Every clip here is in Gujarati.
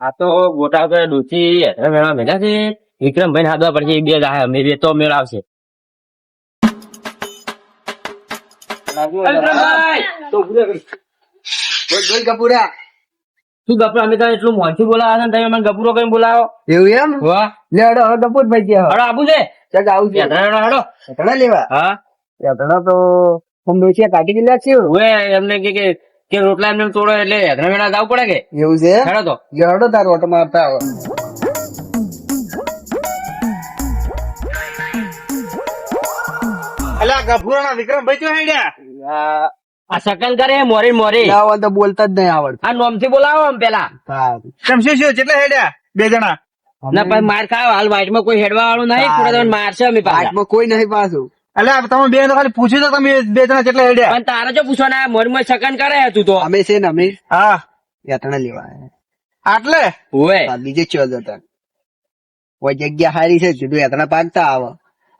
આ તો ગોટા કે ડૂચી હેઠળ મેળવા મેળા છે. વિક્રમભાઈ ને હાદવા પડશે બે જાય અમે બે તો મેળાવશે વિક્રમભાઈ બોલ બોલ કપૂરા શું ગપરો? અમે તને એટલું મોનથી બોલાવો ને તમે મને ગપુરો કઈ બોલાવો. એવું એમ? વાહ. લે હડો કપૂરભાઈ ગયા હડો આપું છે. આવું છે. હડો લેવા. હા. ઘણા તો હું ડોસિયા કાઢી દીધા છે. એમને કે કે રોટલા એમને તોડો એટલે હેઠળ મેળા જવું પડે કે? એવું છે? હેડો તો. લે તાર ઓટો મારતા આવો. અલા ગભુરાના વિક્રમભાઈ ચો હેડ્યા? આ સકલ કરે મોરી મોરી. લાવો તો બોલતા જ નહીં આવડતું. આ નોમથી બોલાવો આમ પેલા. કેમ શું શું કેટલા હેડ્યા? બે જણા. ના પછી માર ખાવ હાલ વાઇટમાં કોઈ હેડવા વાળું નહીં થોડા મારશે અમે વાઇટમાં કોઈ નહીં પાછું. અલ્યા તમે બે ખાલી પૂછ્યું તો તમે બે જણા કેટલા હેડ્યા? પણ તારે જો પૂછવાના મોરી માં સકન કરે તું તો. અમે છે ને અમે હા. યાત્રા લેવા. આટલે? હોય બીજે ચો જતા. કોઈ જગ્યા હારી છે જુદું યાત્રા પાકતા આવો.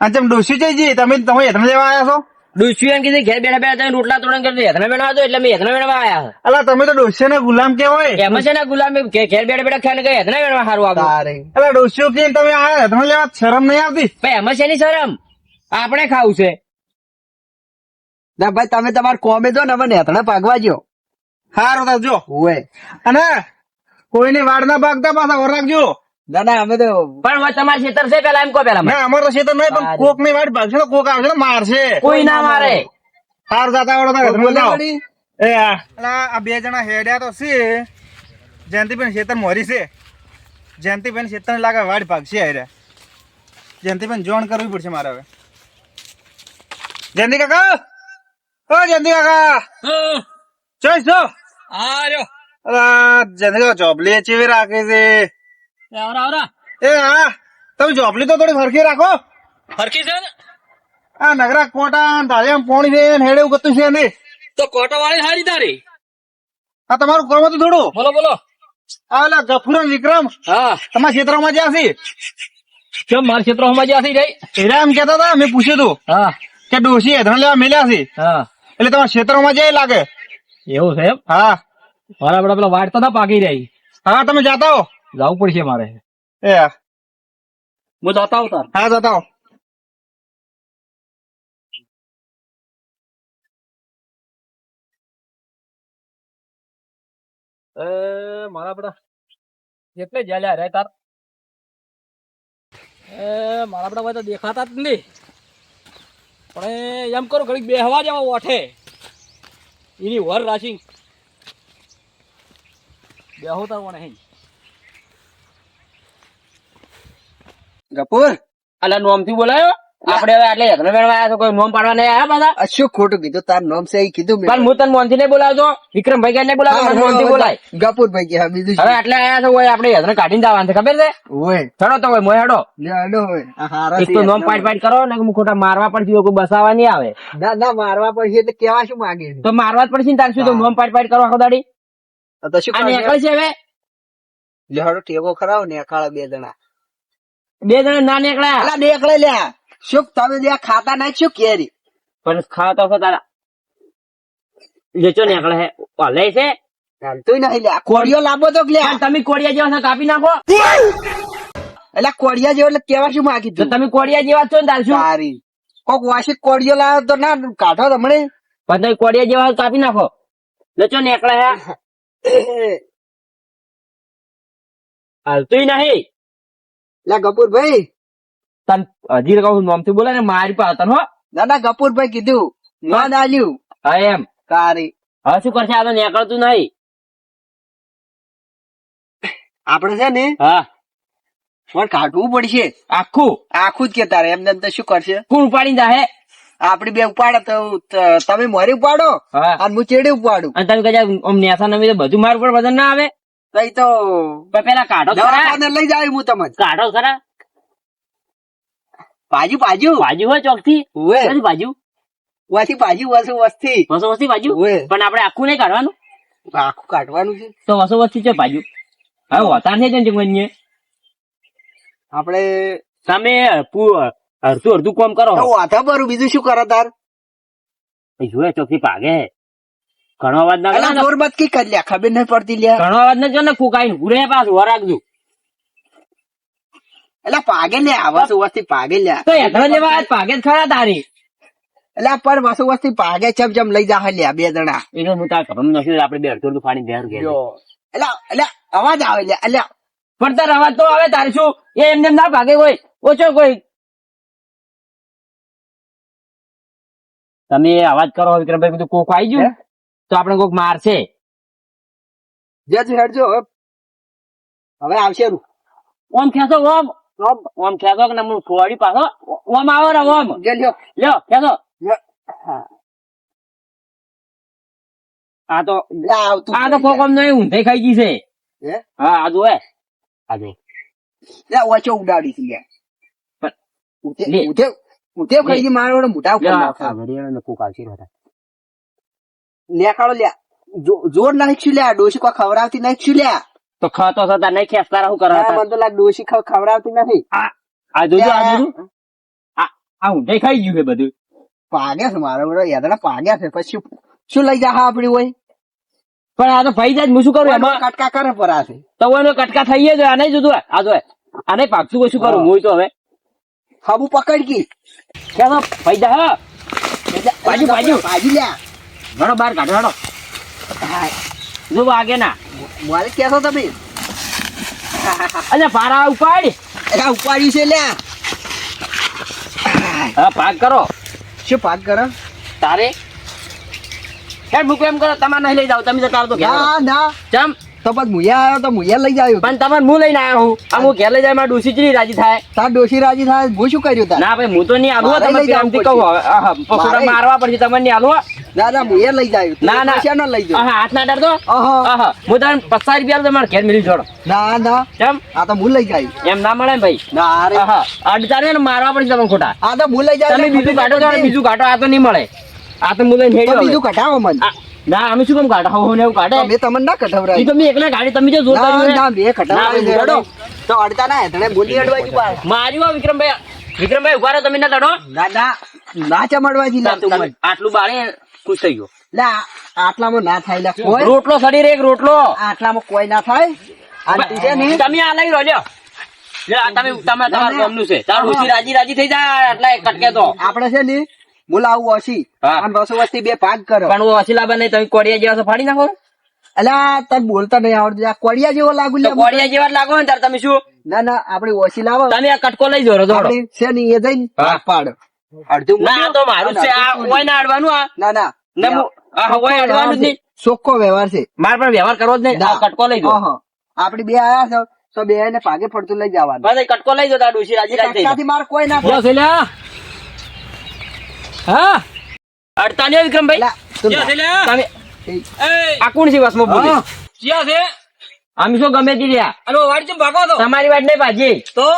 અને તેમ ડોસી જઈ તમે તમે યાત્રા લેવા આવ્યા છો? ડુસ્યું કીધી ઘેર બેઠા બેઠા તમે રોટલા તોડન કરી યાત્રા બેઠા હતો એટલે મેં યાત્રા મેળવા આવ્યા અલા તમે તો ડોસી ને ગુલામ કેવાય એમ છે ને ગુલામ ઘેર બેઠા બેઠા ખાને કઈ યાત્રા બેઠા સારું આવ્યું અલા ડોસીઓ કે તમે આયા હેઠળ લેવા શરમ નહીં આવતી? ભાઈ એમાં છે ની શરમ. આપણે ખાવું છે. ના ભાઈ તમે તમારે કોમે જો ને અમે નેતણા પાગવા જો હારો તો જો. હોય અને કોઈની વાડ ના ભાગતા પાછા ઓર રાખજો ના ના અમે તો પણ હવે તમારે ખેતર છે પેલા એમ કો પેલા ના અમારે તો ખેતર નહીં પણ કોકની વાડ ભાગશે તો કોક આવશે ને મારશે. કોઈ ના મારે. હાર જાતા વાળો તો. એ આ. આ બે જણા હેડ્યા તો છે. જયંતિબેન ખેતર મોરી છે. જયંતિબેન ખેતર લાગે વાડ ભાગ છે હેડ્યા જયંતિબેન જોણ કરવી પડશે મારે હવે. જયંતિ કાકા? ઓ જયંતિ કાકા! ચોઈસ છો અલા જયંતિ કાકા ચોપલી ચેવી રાખે છે? એ હા. તમે ચોપલી તો થોડી ફરકી રાખો. ફરકી છે ને? આ નગરા કોટા ધારિયા પોણી છે હેડે એવું કતું છે નહીં તો કોટા વાળી હારી તારી. આ તમારું કામ હતું થોડું? બોલો બોલો. આ ઓલા ગફુર વિક્રમ હા. તમારા ક્ષેત્રમાં જ્યાં છે? કેમ મારા ક્ષેત્રમાં માં જ્યાં? એરા એમ કેતા હતા મેં પૂછ્યું હતું. હા. કે ડોસી હેધણ લેવા મેલ્યા છે. હા. એટલે તમારા ક્ષેત્રમાં જઈ લાગે. એવું છે હા. મારા બધા પેલા વાટ તો ના પાકી રહી. હા તમે જાતા હો. જવું પડશે મારે. એ હું. જતા હું તાર. હા જતા હો. એ મારા આપડા જેટલે જ્યાં રે તાર? એ મારા ભાઈ તો દેખાતા જ નહીં. પણ એમ કરો, ઘડીક બેહવા જવા ઓઠે. એની વર રાશિ. બેહો તાર મને હે. ગપુર અલા નોમથી બોલાયો? આપણે હવે આટલે યજ્ઞ મેળવા આવ્યા છો કોઈ નોમ પાડવા નહીં આવ્યા બધા શું ખોટું કીધું? તાર નોમ છે એ કીધું પણ હું તને મોનથી નહીં બોલાવતો. વિક્રમ ભાઈ નહીં બોલાવતો મોનથી બોલાય. ગપુર ભાઈ હા, બીજું હવે આટલે આવ્યા છો હોય આપડે યજ્ઞ કાઢીને જવાનું છે ખબર છે? હોય ચડો તો હોય મોય હડો. હડો હોય એક તો નોમ પાડ પાડ કરો ને હું ખોટા મારવા પણ કોઈ બસાવા નહીં આવે. ના ના મારવા પડશે એટલે કેવા શું માંગે તો મારવા જ પડશે ને તાર શું તો. નોમ પાડ પાડ કરો આખો દાડી. તો શું આ કરે? છે હવે? લે હડો ટેકો ખરાવ ને અખાડા બે જણા. બે જણા ના અલા દેખલે લ્યા. શું તમે લ્યા ખાતા ના શું કેરી પણ ખાવા તો છો તારા લેચો નીકળે હે. લે છે? ચાલતું નહીં લે. કોડિયો લાંબો તો લે? તમે કોડિયા જેવા કાપી નાખો. એટલે કોડિયા જેવો એટલે કેવા શું માંગી તો તમે કોડિયા જેવા છો ને તાર શું? સારી કોક વાસી કોડિયો લાવ્યો તો ના કાઢો તમને પણ તમે કોડિયા જેવા કાપી નાખો. લેચો નીકળે હે. હાલતું નહીં. લે ગપુરભાઈ. તન હજી કહું નોમથી બોલે ને મારી પાસે તન હો. ના ના ગપુરભાઈ કીધું નોંધ આલ્યું હા એમ. તારી. હવે શું કરશે? આ તો નીકળતું નહીં. આપણે છે ને હા. પણ કાઢવું પડશે. આખું? આખું જ કે તારે. એમને એમ તો શું કરશે? કોણ ઉપાડીને જાહે? આપડી બે ઉપાડે તો તમે મોરી ઉપાડો? અને હું ચેડી ઉપાડું? અને તમે કદાચ નેસા નમી તો બધું મારું પણ વજન ના આવે? તો તો પેલા કાઢો લઈ જાય હું તમને. કાઢો ખરા. બાજુ બાજુ. બાજુ હોય ચોકથી ઉવે બાજુ? વાથી બાજુ વસુ વસ્તી. વસો વસ્તી બાજુ પણ આપણે આખું નહીં કાઢવાનું? આખું કાઢવાનું છે. તો વસો વસ્તી છે બાજુ. હવે હોતા છે ને જંગલીએ આપડે તમે અડધું અડધું કોમ કરો. વાતા ભરું બીજું શું કરો તાર? જોયે ચોકથી ભાગે. ઘણો અવાજ ના. જોર મત કી કરી લ્યા ખબર નહીં પડતી લ્યા. ઘણો અવાજ ના જો ને ફૂંકાઈને ઉરે પાછું હો રાખજો એટલે પાગે લ્યા આવા વસ્તી પાગે લ્યા તો હેઠળ લેવા આયા ખરા તારી? એટલે પર વસુ વસ્તી પાગે ચમ ચમ લઈ જા લ્યા બે જણા. એનો હું તાર ઘરનું નથી આપડે બે અડધો પાણી ઘેર. ઘેર એટલે એટલે અવાજ આવે લ્યા એટલે પણ તાર અવાજ તો આવે તારે શું? એ એમને ના ભાગે કોઈ. ઓછો કોઈ. તમે અવાજ કરો વિક્રમભાઈ બધું કોક આવી ગયું? તો આપણે કોક મારશે. જજ હેડજો હવે. આવશે ઓમ ખેંચો ઓમ. ઓમ ખેતો કે હું ખોવાડી પાછો. ઓમ આવો ને ઓમ. લ્યો લ્યો. ખેતો. આ તો આ તો કોકમ નહીં ઊંધે ખાઈ ગઈ છે. હે? આ જો હે આ જો લે ઓછો ઉડાડી છે લે ઉઠે લે. ઉઠે ઉઠે ખાઈ ગઈ મારો આવશે રે. નેકાળો લ્યા જોર નાખશું લે ડોશી કોઈ ખવડાવતી નાખશું લ્યા. તો ખાતો થતા નહીં ખેંચતા રહું કરો મને તો લાગે ડોશી ખવ- ખવડાવતી નથી. આ જોજો આ જોજો. આ ઊંધે ખાઈ ગયું છે બધું. પાગ્યા છે મારા વડે યાદડા પાગ્યા છે. પછી શું- શું લઈ જા આપડી હોય પણ આ તો ભાઈ જાય હું શું કરું? એમાં કટકા કરે પર આ છે. તો એનો કટકા થઈ જાય આને જોતું. આ જો આને પાકતું કશું શું કરું? હું. તો હવે હાબુ પકડ કી. કેમ? જાય હા. બાજુ, બાજુ. બાજુ લ્યા. ઘણો બહાર કાઢો હેડો. જો વાગે ના. મારે છો તમે? અલ્યા ભારા ઉપાડ. એટલે ઉપાડ્યું છે લ્યા. હા ભાગ કરો. શું ભાગ કરો? તારે? હેડ મૂકો એમ કરો તમારે નહીં લઈ જાવ તમે તો ઘેર. ના ના. ચમ. તો પછી મુયા આવ્યો તો મુયા લઈ જાયો પણ તમારે હું લઈને આવ્યો હું? આ હું ઘેર લઈ જાય મારા ડોસી ચડી રાજી થાય? તાર ડોશી રાજી થાય હું શું કર્યું તાર? ના ભાઈ હું તો નહીં આલું તમે પ્રેમથી કહું હવે. મારવા પડશે તમને નહીં આલું ના ના મુયા લઈ જાયો ના ના. શેનો લઈ જાયો હાથ ના ડર તો હું તને પચાસ રૂપિયા તો તમારે ઘેર મિલી જોડો. ના ના. કેમ? આ તો હું લઈ જાય એમ ના મળે ને ભાઈ. ના રે અડધા ને મારવા પડશે તમને ખોટા. આ તો હું લઈ જાય તમે બીજું કાઢો બીજું કાઢો આ તો નહીં મળે. આ તો હું લઈને હેડ્યો બીજું. કઢાવો મને. ના અમે શું કામ કાઢો હું ને એવું કાઢે મેં તમને ના કઢવરાય. તો મેં એકલા ગાડી તમે જો જોર ના ના બે કઢાવરાય. તો અડતા ના તને બોલી અડવાજી પાડે. માર્યું હો વિક્રમભાઈ? વિક્રમભાઈ ઊભા રહો તમે ના લડો ના ના ના ચમડવાજી ના તું આટલું બાળે ખુશ થઈ ગયો. લા આટલામાં ના થાય લા કોઈ રોટલો સડી રે એક રોટલો. આટલામાં કોઈ ના થાય. આ છે ને? તમે આ લઈ રહ્યો તમે તમે તમારું ગામનું છે. તારું રાજી રાજી થઈ જાય આટલા કટકે તો. આપણે છે ને બોલાવું ઓછી. અને બસો વસ્તી બે ભાગ કરો. પણ ઓ અસીલા નહીં તમે કોડિયા જેવા ફાડી નાખો. અલા તને બોલતા નહીં આવડતું. આ કોડિયા જેવો લાગુ લે કોડિયા જેવા લાગો ને ત્યારે તમે શું? ના ના આપડે ઓછી લાવો. તમે આ કટકો લઈ જોરો જોડો છે ને એ જઈને. પાડ. અડધું ના તો મારું છે આ હોય ના અડવાનું આ. ના ના. ના આ હોય અડવાનું જ નહીં. ચોખ્ખો વ્યવહાર છે. મારે પણ વ્યવહાર કરવો જ નહીં. કટકો લઈ અહં. આપડે બે આયા છો તો બે ને પાગે પડતું લઈ જવાનું. કટકો લઈ જતા ડુસી ડોશી રાજી રાજી માર કોઈ ના હા? અડતા નહીં વિક્રમભાઈ? આ કોણ છે વસમાં બોલે? ક્યાં છે. અમે શું ગમે તે રહ્યા? અને વાડી ચમ ભાગો તો તમારી વાત નહીં ભાજી તો?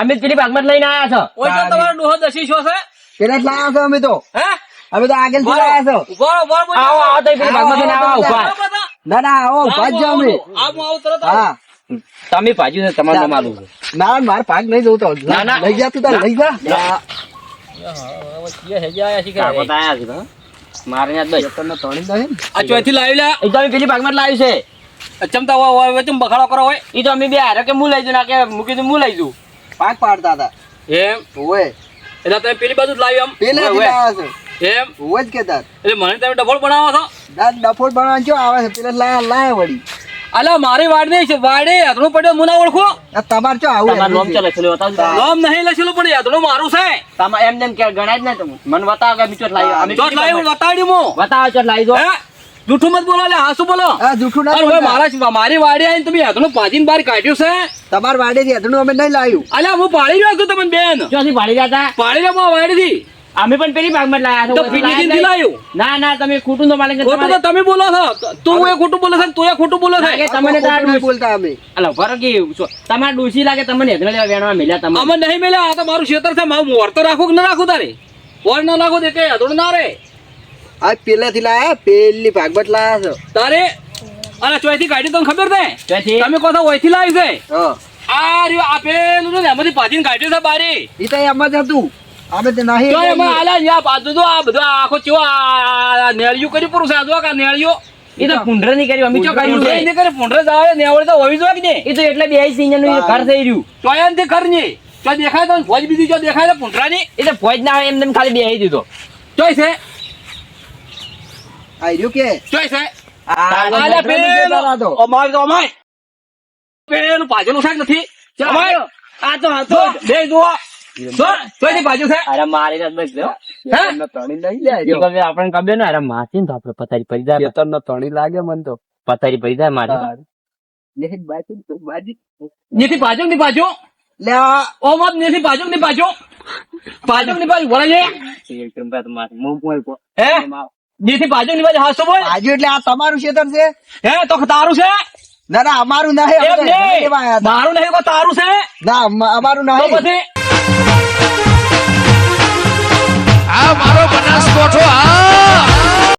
અમે પેલી ભાગમાં લઈને આવ્યા છો. ઓય તો તમારો ડોહો દસી છો છે. પેલા જ લાયા છો અમે તો. હે? અમે તો આગળથી લાયા છો. ઊભો ઊભો આવો આવો તો પેલી ભાગમાં થઈને આવો ઊભા. ના ના આવો ભાગ જાવ અમે. આવો. આવું, આવું, તરત હા. તમે ભાજી છે તમારું આલું ના માર ભાગ નહીં જવું તો. ના, ના. લઈ જા તું તાર લઈ જા. બખાડો કરો હોય એ તો અમે બે હારે કે હું લઈ જઉં ના કે મૂકી દઉં હું લઈ જઉં ભાગ પાડતા હતા એમ ઓય એટલે તમે પેલી બાજુ જ લાવી આમ પેલા. એમ? ઓય જ કેતા એટલે મને તમે ડફોડ બનાવો છો? ડફોડ બનાવવાનું ચો આવે છે? પેલા લાયા લાયા વળી. અલા મારી વાડ નહીં છે. વાડે યાદનું પડ્યો મુના ઓળખો? આ તમાર ચો આવું તમાર નામ ચલે ચાલે છે બતાવજો. નામ નહીં લખેલું પણ યાદનું મારું છે. તમા એમ જેમ કે ગણાય જ નહીં તમે મને બતાવો કે બીચો લાવ્યો. અમે ચોટ લાવી બતાડી મો. બતાવ બતાવો ચોટ લાવી દો. હે? જૂઠું મત બોલો લે હાસું બોલો. આ જૂઠું ના બોલો મારા મારી વાડી આવીને તમે યાદનું પાજીન બહાર કાઢ્યું છે? તમાર વાડે થી હથણું અમે નહીં લાવ્યું. અલ્યા હું પાડી રહ્યો છું તમને બેન. ચોથી પાડી જાતા પાડી રહ્યો વાડે વાડીથી. અમે પણ પેલી ભાગમાં લાયા તો છો પીલીથી લાવ્યું ના ના તમે ખોટું તો માલિક ખોટું તો તમે બોલો છો. તું એ ખોટું બોલે છે તું એ ખોટું બોલે છે. તમને તો આ નહીં બોલતા અમે. અલા, ઊભા રહો કે શું- તમારે લાગે તમને હેદરા લેવા વેણવા મળ્યા તમને અમે નહીં મળ્યા આ તો મારું ક્ષેત્ર છે. મારું મોર તો રાખું કે ના રાખું તારે? ઓર ના રાખું તે કઈ હતોડ ના રે આ પેલા થી લાયા પેલી ભાગવત લાયા છો. તારે? અરે ચોયથી કાઢી તમને ખબર છે? તમે કહો છો ઓયથી લાવી છે? હા. આ રહ્યો આ પેલું ને એમાંથી પાછીને કાઢ્યું છે બારી. ઈ તો એમ જ હતું. અમે તો નહીં તો એમાં આલા ન્યા પાછું તો આ બધું આખો ચેવો આ- આ નેળિયું કર્યું પૂરું છે આ જો કે આ નેળિયું એ તો પુંડરની કર્યું અમે ચો કર્યું ભૂંડરે છે કરે, ભૂંડરે જવા દે, તો હોવી જોઈએ કે નહીં? એ તો એટલે બે સિંજનનું ઘર થઈ રહ્યું ચોયાનથી ખરની. ચો દેખાય તો ફોજ બીજી ચો દેખાય તો ભૂંડરાની? એ તો ફોજ ના આવે એમને ખાલી બેહી દીધો ચોય છે? આ રહ્યું કે ચોય છે? આ આલે પેલું, તો. અમાય. પેલું પાછળનું શાક નથી. અમાય. આ તો હાથો બે જુઓ. અરે મારી રાત બસ જો. હે? ખેતરનો તણી નહીં લે એ રહ્યો. કબે આપણને કબે ને અરે માસી તો આપણે પથારી પડી જાય. ખેતરનો તણી લાગે મને તો. પથારી પડી જાય મારે. લે બાજુ તો બાજુ. નીથી પાછું ની પાછું. લે આ. ઓમ આપ નીથી ની પાછું. પાછું ની પાછું વળે છે. હે? નીથી પાછું ની પાછું હાસો બોલ. બાજુ એટલે આ તમારું ખેતર છે? હે તો તારું છે? ના ના અમારું નહીં. મારું નહીં તારું છે. ના અમારું તો નહીં. આ મારો બનાસકોઠો આ